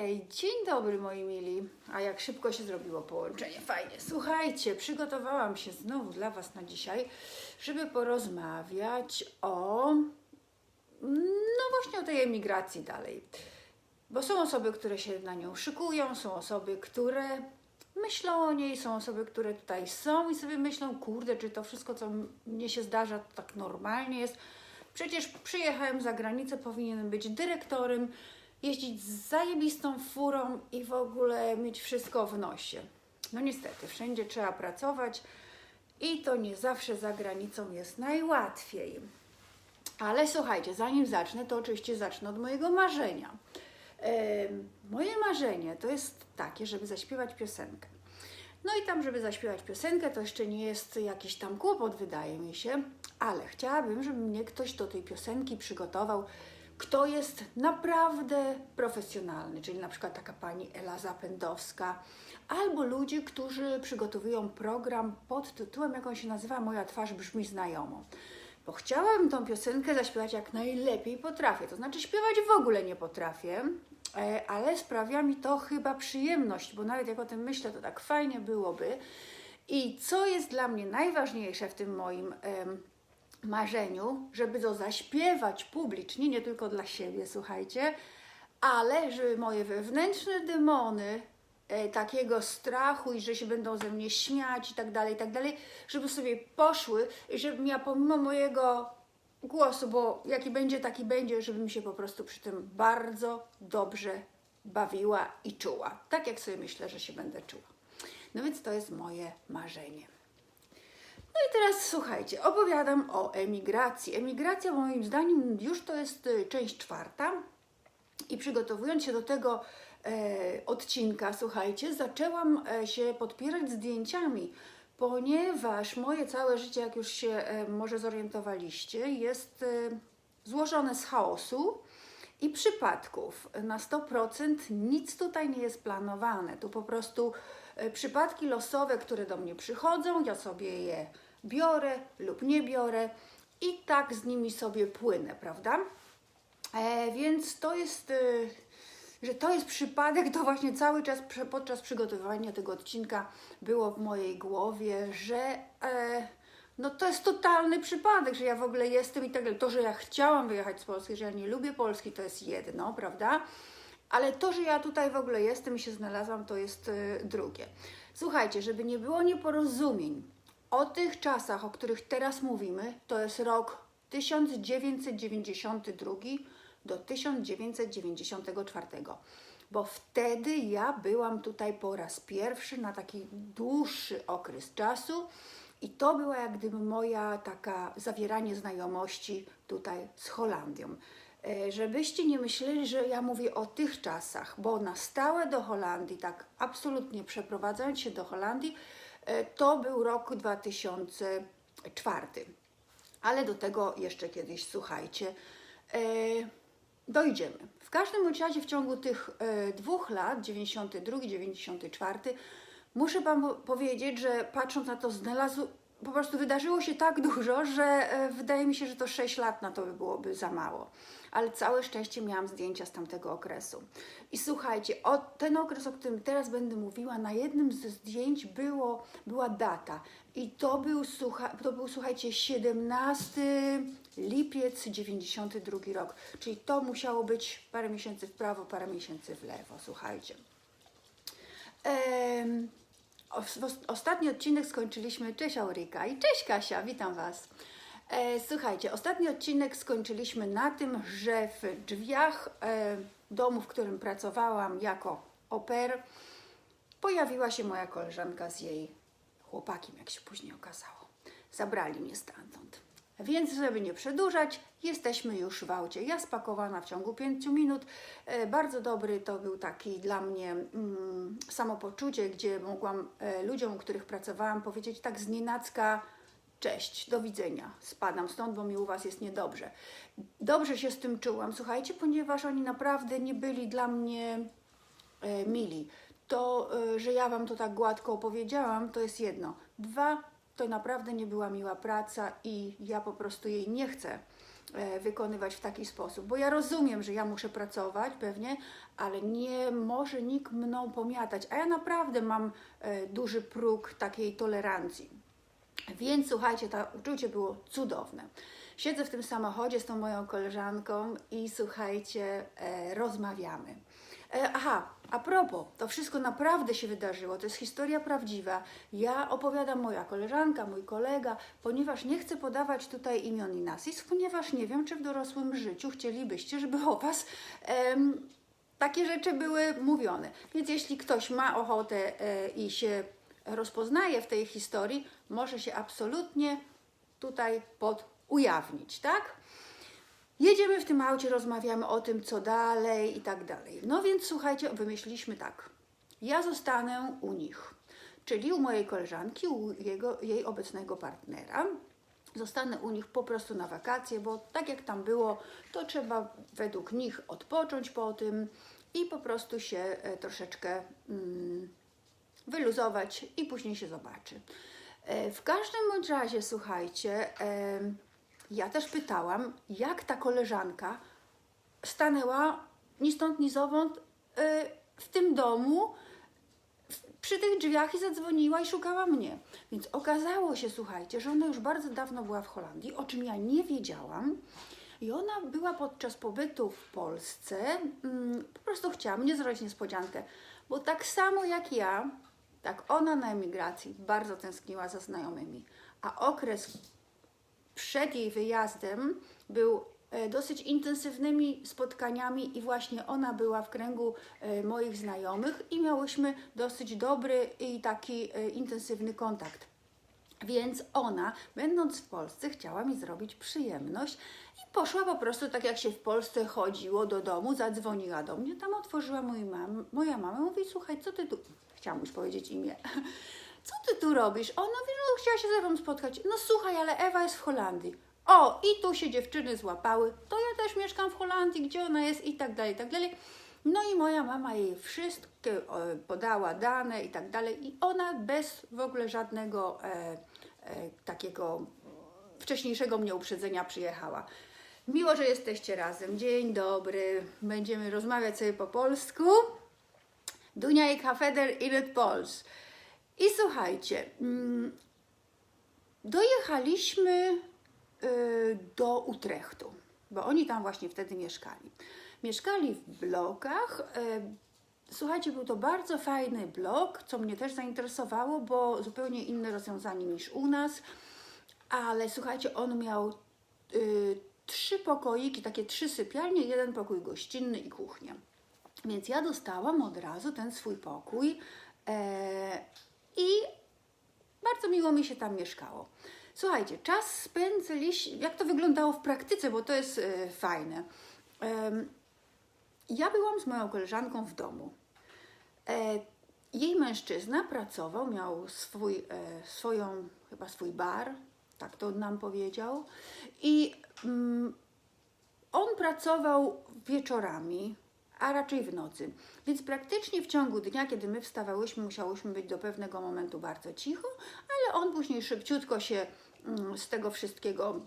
Hej, dzień dobry moi mili. A jak szybko się zrobiło połączenie, fajnie. Słuchajcie, przygotowałam się znowu dla Was na dzisiaj, żeby porozmawiać o, no właśnie o tej emigracji dalej. Bo są osoby, które się na nią szykują, są osoby, które myślą o niej, są osoby, które tutaj są i sobie myślą, kurde, czy to wszystko, co mnie się zdarza, to tak normalnie jest. Przecież przyjechałem za granicę, powinienem być dyrektorem, jeździć z zajebistą furą i w ogóle mieć wszystko w nosie. No niestety, wszędzie trzeba pracować i to nie zawsze za granicą jest najłatwiej. Ale słuchajcie, zanim zacznę, to oczywiście zacznę od mojego marzenia. Moje marzenie to jest takie, żeby zaśpiewać piosenkę. No i tam, żeby zaśpiewać piosenkę, to jeszcze nie jest jakiś tam kłopot, wydaje mi się, ale chciałabym, żeby mnie ktoś do tej piosenki przygotował, kto jest naprawdę profesjonalny, czyli na przykład taka pani Ela Zapędowska, albo ludzie, którzy przygotowują program pod tytułem, jak on się nazywa, Moja twarz brzmi znajomo. Bo chciałabym tą piosenkę zaśpiewać jak najlepiej potrafię. To znaczy śpiewać w ogóle nie potrafię, e, ale sprawia mi to chyba przyjemność, bo nawet jak o tym myślę, to tak fajnie byłoby. I co jest dla mnie najważniejsze w tym moim marzeniu, żeby to zaśpiewać publicznie, nie tylko dla siebie, słuchajcie, ale żeby moje wewnętrzne demony e, takiego strachu i że się będą ze mnie śmiać i tak dalej, i tak dalej, żeby sobie poszły i żebym ja pomimo mojego głosu, bo jaki będzie, taki będzie, żebym się po prostu przy tym bardzo dobrze bawiła i czuła. Tak jak sobie myślę, że się będę czuła. No więc to jest moje marzenie. No i teraz słuchajcie, opowiadam o emigracji. Emigracja moim zdaniem już to jest y, część czwarta i przygotowując się do tego e, odcinka, słuchajcie, zaczęłam e, się podpierać zdjęciami, ponieważ moje całe życie, jak już się e, może zorientowaliście, jest e, złożone z chaosu i przypadków. Na 100% nic tutaj nie jest planowane. Tu po prostu e, przypadki losowe, które do mnie przychodzą, ja sobie je biorę lub nie biorę i tak z nimi sobie płynę, prawda? E, więc to jest, e, że to jest przypadek, to właśnie cały czas podczas przygotowywania tego odcinka było w mojej głowie, że e, no to jest totalny przypadek, że ja w ogóle jestem i tak dalej. To, że ja chciałam wyjechać z Polski, że ja nie lubię Polski, to jest jedno, prawda? Ale to, że ja tutaj w ogóle jestem i się znalazłam, to jest e, drugie. Słuchajcie, żeby nie było nieporozumień, o tych czasach, o których teraz mówimy, to jest rok 1992 do 1994, bo wtedy ja byłam tutaj po raz pierwszy na taki dłuższy okres czasu i to była jak gdyby moja taka zawieranie znajomości tutaj z Holandią. E, Żebyście nie myśleli, że ja mówię o tych czasach, bo na stałe do Holandii, tak absolutnie przeprowadzając się do Holandii, to był rok 2004. Ale do tego jeszcze kiedyś, słuchajcie, e, dojdziemy. W każdym razie w ciągu tych e, dwóch lat, 92-94, muszę Wam po- powiedzieć, że patrząc na to, znalazł, po prostu wydarzyło się tak dużo, że e, wydaje mi się, że to 6 lat na to by byłoby za mało. Ale całe szczęście miałam zdjęcia z tamtego okresu. I słuchajcie, o, ten okres, o którym teraz będę mówiła, na jednym ze zdjęć było, była data. I to był, słucha, to był, słuchajcie, 17 lipiec 92 rok. Czyli to musiało być parę miesięcy w prawo, parę miesięcy w lewo, słuchajcie. Os- ostatni odcinek skończyliśmy. Cześć Auryka i cześć Kasia, witam Was. E, słuchajcie, ostatni odcinek skończyliśmy na tym, że w drzwiach e, domu, w którym pracowałam jako pair, pojawiła się moja koleżanka z jej chłopakiem, jak się później okazało. Zabrali mnie stamtąd. Więc, żeby nie przedłużać, jesteśmy już w aucie. Ja spakowana w ciągu 5 minut. E, bardzo dobry to był taki dla mnie mm, samopoczucie, gdzie mogłam ludziom, u których pracowałam, powiedzieć tak z nienacka cześć, do widzenia, spadam stąd, bo mi u Was jest niedobrze. Dobrze się z tym czułam, słuchajcie, ponieważ oni naprawdę nie byli dla mnie e, mili. To, e, że ja Wam to tak gładko opowiedziałam, to jest jedno. Dwa, to naprawdę nie była miła praca i ja po prostu jej nie chcę e, wykonywać w taki sposób, bo ja rozumiem, że ja muszę pracować pewnie, ale nie może nikt mną pomiatać, a ja naprawdę mam e, duży próg takiej tolerancji. Więc słuchajcie, to uczucie było cudowne. Siedzę w tym samochodzie z tą moją koleżanką i słuchajcie, e, rozmawiamy. E, aha, a propos, to wszystko naprawdę się wydarzyło, to jest historia prawdziwa. Ja opowiadam moja koleżanka, mój kolega, ponieważ nie chcę podawać tutaj imion i nazwisk, ponieważ nie wiem, czy w dorosłym życiu chcielibyście, żeby o Was takie rzeczy były mówione. Więc jeśli ktoś ma ochotę e, i się rozpoznaje w tej historii, może się absolutnie tutaj pod ujawnić, tak? Jedziemy w tym aucie, rozmawiamy o tym, co dalej i tak dalej. No więc słuchajcie, wymyśliliśmy tak. Ja zostanę u nich, czyli u mojej koleżanki, u jego, jej obecnego partnera. Zostanę u nich po prostu na wakacje, bo tak jak tam było, to trzeba według nich odpocząć po tym i po prostu się e, troszeczkę mm, wyluzować i później się zobaczy. E, W każdym bądź razie, słuchajcie, em, ja też pytałam, jak ta koleżanka stanęła ni stąd, ni zowąd e, w tym domu, przy tych drzwiach i zadzwoniła i szukała mnie. Więc okazało się, słuchajcie, że ona już bardzo dawno była w Holandii, o czym ja nie wiedziałam. I ona była podczas pobytu w Polsce, mm, po prostu chciała mnie zrobić niespodziankę, bo tak samo jak ja, tak ona na emigracji bardzo tęskniła za znajomymi, a okres przed jej wyjazdem był e, dosyć intensywnymi spotkaniami i właśnie ona była w kręgu e, moich znajomych i miałyśmy dosyć dobry i taki e, intensywny kontakt. Więc ona, będąc w Polsce, chciała mi zrobić przyjemność i poszła po prostu tak, jak się w Polsce chodziło do domu, zadzwoniła do mnie, tam otworzyła mój mam, moja mama, mówi, słuchaj, co ty tu, chciałam już powiedzieć imię, co ty tu robisz? Ona mówi, no chciała się ze mną spotkać. No słuchaj, ale Ewa jest w Holandii. O, i tu się dziewczyny złapały, to ja też mieszkam w Holandii, gdzie ona jest i tak dalej, i tak dalej. No i moja mama jej wszystkie e, podała dane i tak dalej i ona bez w ogóle żadnego e, e, takiego wcześniejszego mnie uprzedzenia przyjechała. Miło, że jesteście razem. Dzień dobry. Będziemy rozmawiać sobie po polsku. Dunia i Kafeder i Red Pols. I słuchajcie, mm, dojechaliśmy y, do Utrechtu, bo oni tam właśnie wtedy mieszkali. Mieszkali w blokach. y, Słuchajcie, był to bardzo fajny blok, co mnie też zainteresowało, bo zupełnie inne rozwiązanie niż u nas. Ale słuchajcie, on miał y, trzy pokoiki, takie trzy sypialnie, jeden pokój gościnny i kuchnię. Więc ja dostałam od razu ten swój pokój e, i bardzo miło mi się tam mieszkało. Słuchajcie, czas spędziliśmy, jak to wyglądało w praktyce, bo to jest e, fajne. Em, ja byłam z moją koleżanką w domu. E, jej mężczyzna pracował, miał swój, e, swoją, chyba swój bar, tak to nam powiedział. I mm, on pracował wieczorami, a raczej w nocy. Więc praktycznie w ciągu dnia, kiedy my wstawałyśmy, musiałyśmy być do pewnego momentu bardzo cicho, ale on później szybciutko się mm, z tego wszystkiego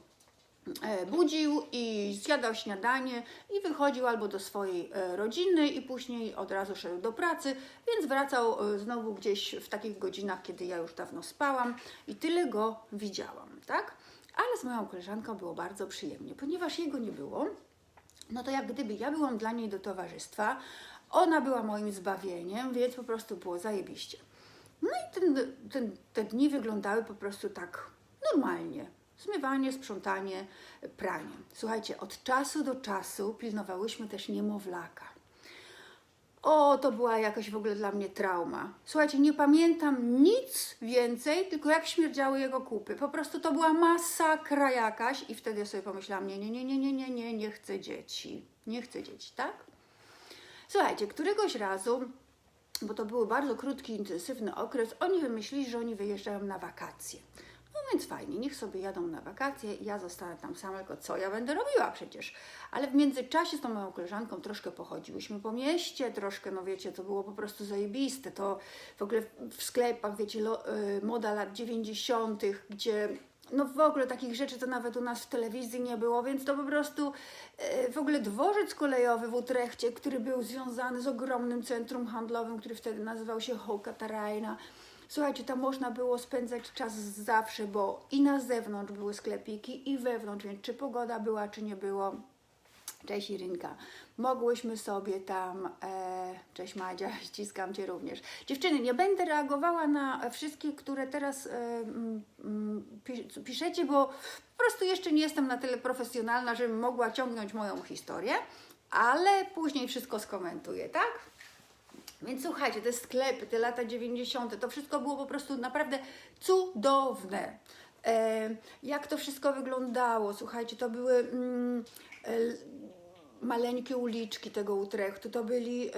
e, budził i zjadał śniadanie i wychodził albo do swojej e, rodziny i później od razu szedł do pracy, więc wracał e, znowu gdzieś w takich godzinach, kiedy ja już dawno spałam i tyle go widziałam, tak? Ale z moją koleżanką było bardzo przyjemnie, ponieważ jego nie było, no to jak gdyby ja byłam dla niej do towarzystwa, ona była moim zbawieniem, więc po prostu było zajebiście. No i ten, ten, te dni wyglądały po prostu tak normalnie. Zmywanie, sprzątanie, pranie. Słuchajcie, od czasu do czasu pilnowałyśmy też niemowlaka. O, to była jakaś w ogóle dla mnie trauma. Słuchajcie, nie pamiętam nic więcej, tylko jak śmierdziały jego kupy. Po prostu to była masakra jakaś i wtedy sobie pomyślałam, nie, nie, nie, nie, nie, nie, nie, nie chcę dzieci. Nie chcę dzieci, tak? Słuchajcie, któregoś razu, bo to był bardzo krótki, intensywny okres, oni wymyślili, że oni wyjeżdżają na wakacje. Więc fajnie, niech sobie jadą na wakacje ja zostanę tam sama, tylko co ja będę robiła przecież. Ale w międzyczasie z tą moją koleżanką troszkę pochodziłyśmy po mieście, troszkę, no wiecie, to było po prostu zajebiste. To w ogóle w sklepach, wiecie, lo, y, moda lat 90., gdzie no w ogóle takich rzeczy to nawet u nas w telewizji nie było, więc to po prostu e, w ogóle dworzec kolejowy w Utrechcie, który był związany z ogromnym centrum handlowym, który wtedy nazywał się Hołkatarajna. Słuchajcie, tam można było spędzać czas zawsze, bo i na zewnątrz były sklepiki, i wewnątrz, więc czy pogoda była, czy nie było. Cześć Irynka. Mogłyśmy sobie tam. E, cześć Madzia, ściskam Cię również. Dziewczyny, nie będę reagowała na wszystkie, które teraz e, mm, mm, pi- piszecie, bo po prostu jeszcze nie jestem na tyle profesjonalna, żebym mogła ciągnąć moją historię, ale później wszystko skomentuję, tak? Więc słuchajcie, te sklepy, te lata 90., to wszystko było po prostu naprawdę cudowne. E, jak to wszystko wyglądało, słuchajcie, to były mm, e, maleńkie uliczki tego Utrechtu, to byli e,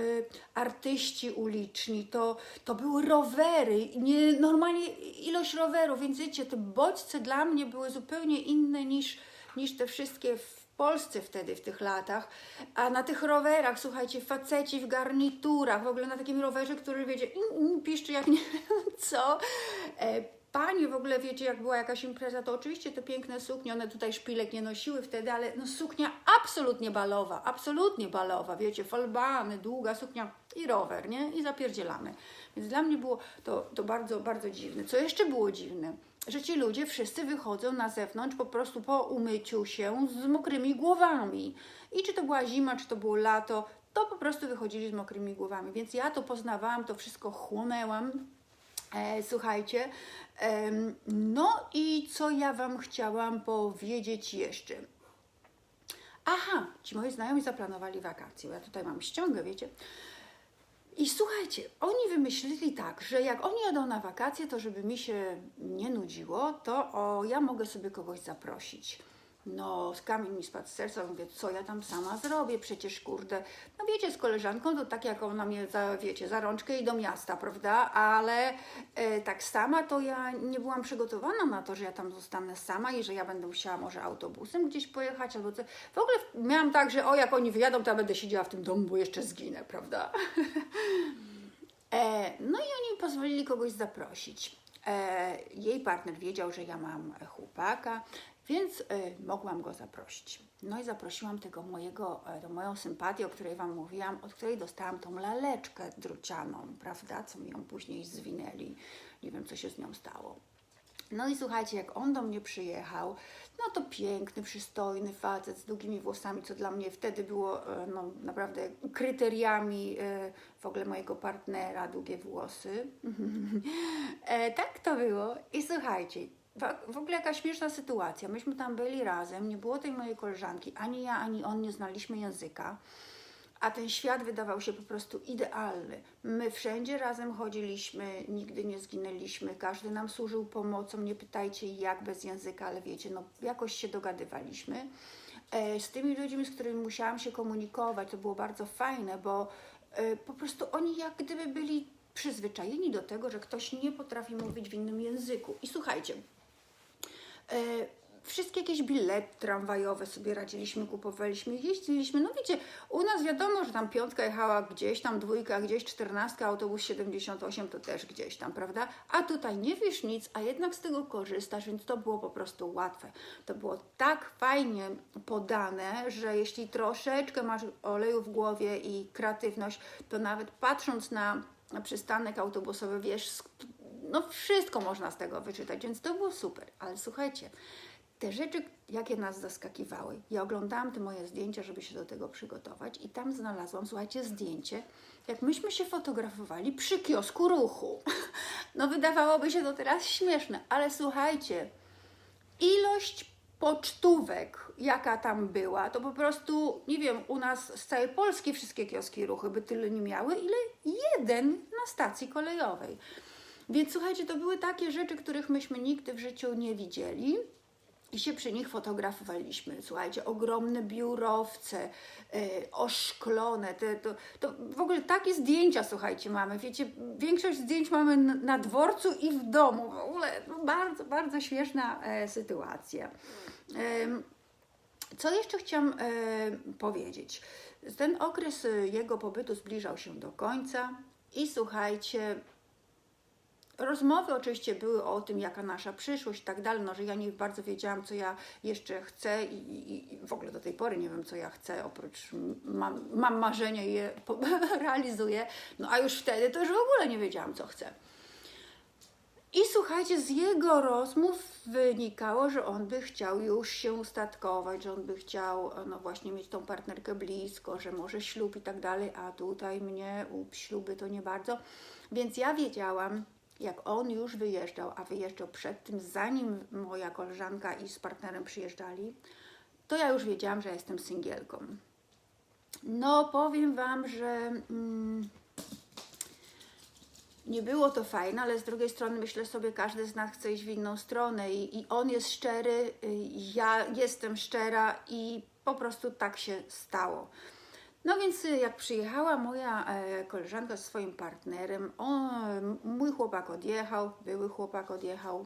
artyści uliczni, to, to były rowery, nie, normalnie ilość rowerów, więc wiecie, te bodźce dla mnie były zupełnie inne niż, niż te wszystkie Polsce wtedy, w tych latach, a na tych rowerach, słuchajcie, faceci w garniturach, w ogóle na takim rowerze, który, wiecie, in, in, piszczy jak nie wiem co, e, Panie w ogóle, wiecie, jak była jakaś impreza, to oczywiście te piękne suknie, one tutaj szpilek nie nosiły wtedy, ale no suknia absolutnie balowa, absolutnie balowa, wiecie, falbany, długa suknia i rower, nie? I zapierdzielamy. Więc dla mnie było to, to bardzo, bardzo dziwne. Co jeszcze było dziwne? Że ci ludzie wszyscy wychodzą na zewnątrz po prostu po umyciu się z mokrymi głowami. I czy to była zima, czy to było lato, to po prostu wychodzili z mokrymi głowami. Więc ja to poznawałam, to wszystko chłonęłam. E, słuchajcie, em, no i co ja Wam chciałam powiedzieć jeszcze? Aha, ci moi znajomi zaplanowali wakacje. Ja tutaj mam ściągę, wiecie. I słuchajcie, oni wymyślili tak, że jak oni jadą na wakacje, to żeby mi się nie nudziło, to o, ja mogę sobie kogoś zaprosić. No, kamień mi spadł z serca, mówię, co ja tam sama zrobię, przecież kurde, no wiecie, z koleżanką to tak jak ona mnie, za, wiecie, za rączkę i do miasta, prawda, ale e, tak sama to ja nie byłam przygotowana na to, że ja tam zostanę sama i że ja będę musiała może autobusem gdzieś pojechać albo co. W ogóle miałam tak, że o, jak oni wyjadą, to ja będę siedziała w tym domu, bo jeszcze zginę, prawda. E, no i oni pozwolili kogoś zaprosić. E, jej partner wiedział, że ja mam chłopaka, więc e, mogłam go zaprosić. No i zaprosiłam tego mojego, e, tą moją sympatię, o której Wam mówiłam, od której dostałam tą laleczkę drucianą, prawda, co mi ją później zwinęli. Nie wiem, co się z nią stało. No i słuchajcie, jak on do mnie przyjechał, no to piękny, przystojny facet z długimi włosami, co dla mnie wtedy było e, no, naprawdę kryteriami e, w ogóle mojego partnera, długie włosy. tak to było. I słuchajcie, w ogóle jaka śmieszna sytuacja. Myśmy tam byli razem, nie było tej mojej koleżanki, ani ja, ani on nie znaliśmy języka a ten świat wydawał się po prostu idealny. My wszędzie razem chodziliśmy, nigdy nie zginęliśmy, każdy nam służył pomocą, nie pytajcie jak bez języka, ale wiecie, no jakoś się dogadywaliśmy. E, Z tymi ludźmi, z którymi musiałam się komunikować, to było bardzo fajne, bo e, po prostu oni jak gdyby byli przyzwyczajeni do tego, że ktoś nie potrafi mówić w innym języku. I słuchajcie, wszystkie jakieś bilety tramwajowe sobie radziliśmy, kupowaliśmy, jeździliśmy. No wiecie, u nas wiadomo, że tam piątka jechała gdzieś, tam dwójka gdzieś, czternastka, autobus 78 to też gdzieś tam, prawda? A tutaj nie wiesz nic, a jednak z tego korzystasz, więc to było po prostu łatwe. To było tak fajnie podane, że jeśli troszeczkę masz oleju w głowie i kreatywność, to nawet patrząc na przystanek autobusowy, wiesz, no wszystko można z tego wyczytać, więc to było super. Ale słuchajcie, te rzeczy, jakie nas zaskakiwały, ja oglądałam te moje zdjęcia, żeby się do tego przygotować i tam znalazłam, słuchajcie, zdjęcie, jak myśmy się fotografowali przy kiosku ruchu. No wydawałoby się to teraz śmieszne, ale słuchajcie, ilość pocztówek, jaka tam była, to po prostu, nie wiem, u nas z całej Polski wszystkie kioski ruchy by tyle nie miały, ile jeden na stacji kolejowej. Więc słuchajcie, to były takie rzeczy, których myśmy nigdy w życiu nie widzieli. I się przy nich fotografowaliśmy. Słuchajcie, ogromne biurowce, e, oszklone, te, to, to w ogóle takie zdjęcia, słuchajcie, mamy. Wiecie, większość zdjęć mamy na, dworcu i w domu. W ogóle no, bardzo, bardzo śmieszna e, sytuacja. Co jeszcze chciałam e, powiedzieć? Ten okres e, jego pobytu zbliżał się do końca i słuchajcie, rozmowy oczywiście były o tym, jaka nasza przyszłość i tak dalej, no, że ja nie bardzo wiedziałam, co ja jeszcze chcę i, i, i w ogóle do tej pory nie wiem, co ja chcę, oprócz mam, mam marzenia i je realizuję, no a już wtedy to już w ogóle nie wiedziałam, co chcę. I słuchajcie, z jego rozmów wynikało, że on by chciał już się ustatkować, że on by chciał, no właśnie, mieć tą partnerkę blisko, że może ślub i tak dalej, a tutaj mnie u śluby to nie bardzo. Więc ja wiedziałam, jak on już wyjeżdżał, a wyjeżdżał przed tym, zanim moja koleżanka i z partnerem przyjeżdżali, to ja już wiedziałam, że jestem singielką. No, powiem Wam, że. Mm, nie było to fajne, ale z drugiej strony myślę sobie, każdy z nas chce iść w inną stronę i, i on jest szczery, y, ja jestem szczera i po prostu tak się stało. No więc y, jak przyjechała moja e, koleżanka ze swoim partnerem, on, mój chłopak odjechał, były chłopak odjechał,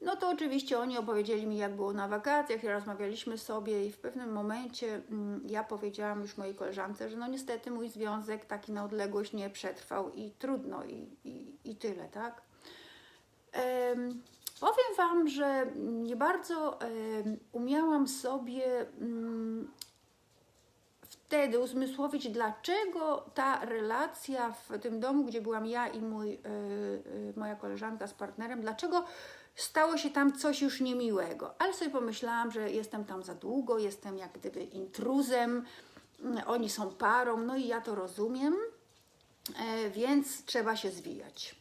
no to oczywiście oni opowiedzieli mi, jak było na wakacjach, i rozmawialiśmy sobie i w pewnym momencie mm, ja powiedziałam już mojej koleżance, że no niestety mój związek taki na odległość nie przetrwał i trudno i, i, i tyle, tak? Em, powiem Wam, że nie bardzo em, umiałam sobie mm, wtedy uzmysłowić, dlaczego ta relacja w tym domu, gdzie byłam ja i mój, y, y, moja koleżanka z partnerem, dlaczego stało się tam coś już niemiłego. Ale sobie pomyślałam, że jestem tam za długo, jestem jak gdyby intruzem, mm, oni są parą, no i ja to rozumiem, e, więc trzeba się zwijać.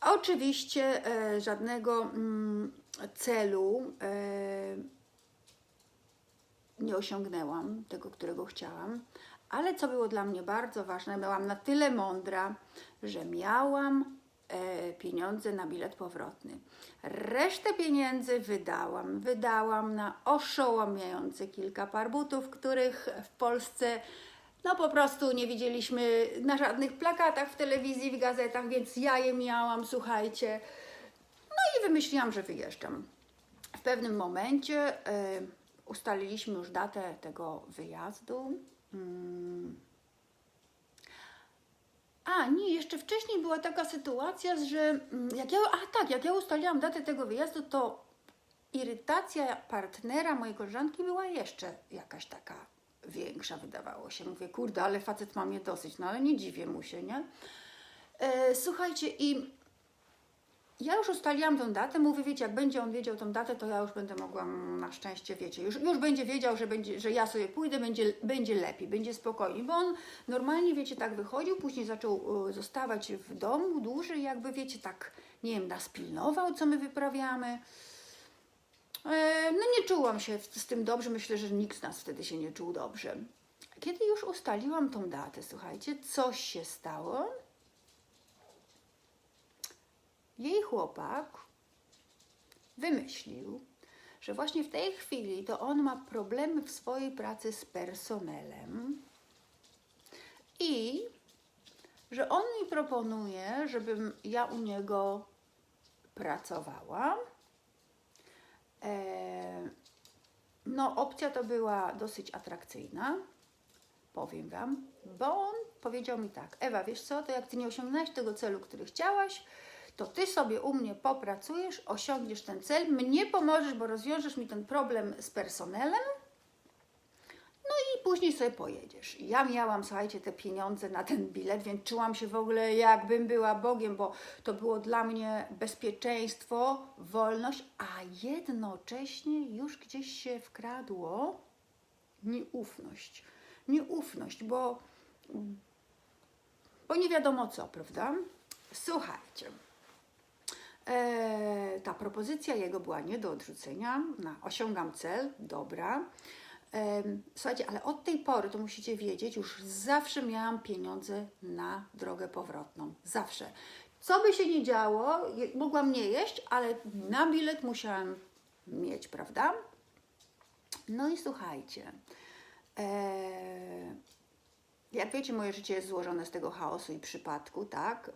Oczywiście e, żadnego mm, celu e, nie osiągnęłam, tego, którego chciałam, ale co było dla mnie bardzo ważne, byłam na tyle mądra, że miałam e, pieniądze na bilet powrotny. Resztę pieniędzy wydałam. Wydałam na oszołomiające kilka par butów, których w Polsce no po prostu nie widzieliśmy na żadnych plakatach w telewizji, w gazetach, więc ja je miałam, słuchajcie. No i wymyśliłam, że wyjeżdżam. W pewnym momencie e, ustaliliśmy już datę tego wyjazdu. Mm. A, nie, jeszcze wcześniej była taka sytuacja, że mm, jak ja, a tak, jak ja ustaliłam datę tego wyjazdu, to irytacja partnera mojej koleżanki była jeszcze jakaś taka większa, wydawało się. Mówię, kurde, ale facet ma mnie dosyć, no ale nie dziwię mu się, nie? E, słuchajcie, i ja już ustaliłam tę datę, mówię, wiecie, jak będzie on wiedział tę datę, to ja już będę mogła, na szczęście, wiecie, już, już będzie wiedział, że, będzie, że ja sobie pójdę, będzie, będzie lepiej, będzie spokojniej, bo on normalnie, wiecie, tak wychodził, później zaczął y, zostawać w domu dłużej, jakby, wiecie, tak, nie wiem, nas pilnował, co my wyprawiamy. E, no nie czułam się z tym dobrze, myślę, że nikt z nas wtedy się nie czuł dobrze. Kiedy już ustaliłam tą datę, słuchajcie, coś się stało. Jej chłopak wymyślił, że właśnie w tej chwili to on ma problemy w swojej pracy z personelem i że on mi proponuje, żebym ja u niego pracowała. E, no, opcja to była dosyć atrakcyjna, powiem Wam, bo on powiedział mi tak: Ewa, wiesz co, to jak Ty nie osiągnęłaś tego celu, który chciałaś, to Ty sobie u mnie popracujesz, osiągniesz ten cel, mnie pomożesz, bo rozwiążesz mi ten problem z personelem. No i później sobie pojedziesz. Ja miałam, słuchajcie, te pieniądze na ten bilet, więc czułam się w ogóle jakbym była Bogiem, bo to było dla mnie bezpieczeństwo, wolność, a jednocześnie już gdzieś się wkradło nieufność. Nieufność, bo, bo nie wiadomo co, prawda? Słuchajcie. E, ta propozycja jego była nie do odrzucenia. Na, osiągam cel, dobra. Em, Słuchajcie, ale od tej pory, to musicie wiedzieć, już zawsze miałam pieniądze na drogę powrotną. Zawsze. Co by się nie działo, mogłam nie jeść, ale na bilet musiałam mieć, prawda? No i słuchajcie. E, jak wiecie, moje życie jest złożone z tego chaosu i przypadku, tak?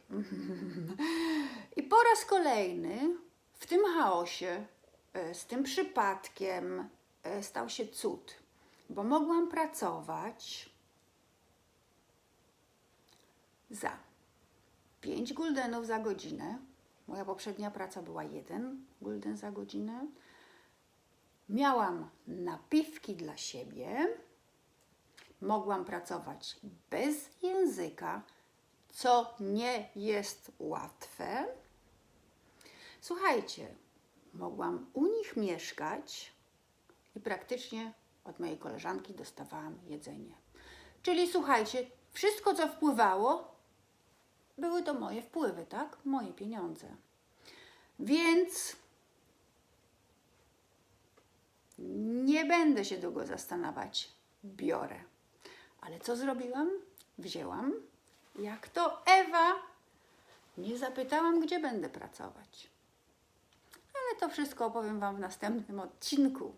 I po raz kolejny w tym chaosie, e, z tym przypadkiem e, stał się cud, bo mogłam pracować za 5 guldenów za godzinę, Moja poprzednia praca była 1 gulden za godzinę. Miałam napiwki dla siebie. Mogłam pracować bez języka, co nie jest łatwe. Słuchajcie, mogłam u nich mieszkać i praktycznie od mojej koleżanki dostawałam jedzenie. Czyli słuchajcie, wszystko co wpływało, były to moje wpływy, tak? Moje pieniądze. Więc nie będę się długo zastanawiać, biorę. Ale co zrobiłam? Wzięłam, jak to Ewa. Nie zapytałam, gdzie będę pracować. Ale to wszystko opowiem Wam w następnym odcinku.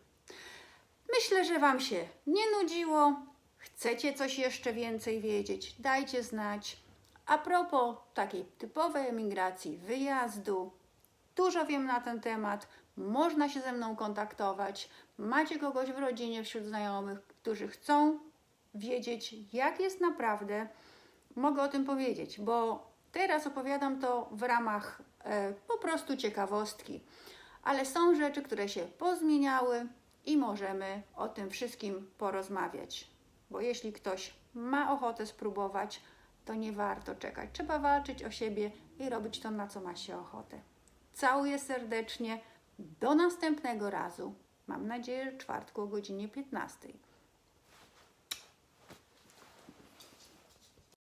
Myślę, że Wam się nie nudziło. Chcecie coś jeszcze więcej wiedzieć? Dajcie znać. A propos takiej typowej emigracji, wyjazdu, dużo wiem na ten temat. Można się ze mną kontaktować. Macie kogoś w rodzinie, wśród znajomych, którzy chcą wiedzieć, jak jest naprawdę. Mogę o tym powiedzieć, bo teraz opowiadam to w ramach e, po prostu ciekawostki. Ale są rzeczy, które się pozmieniały i możemy o tym wszystkim porozmawiać. Bo jeśli ktoś ma ochotę spróbować, to nie warto czekać. Trzeba walczyć o siebie i robić to, na co ma się ochotę. Całuję serdecznie. Do następnego razu. Mam nadzieję, że czwartku o godzinie 15.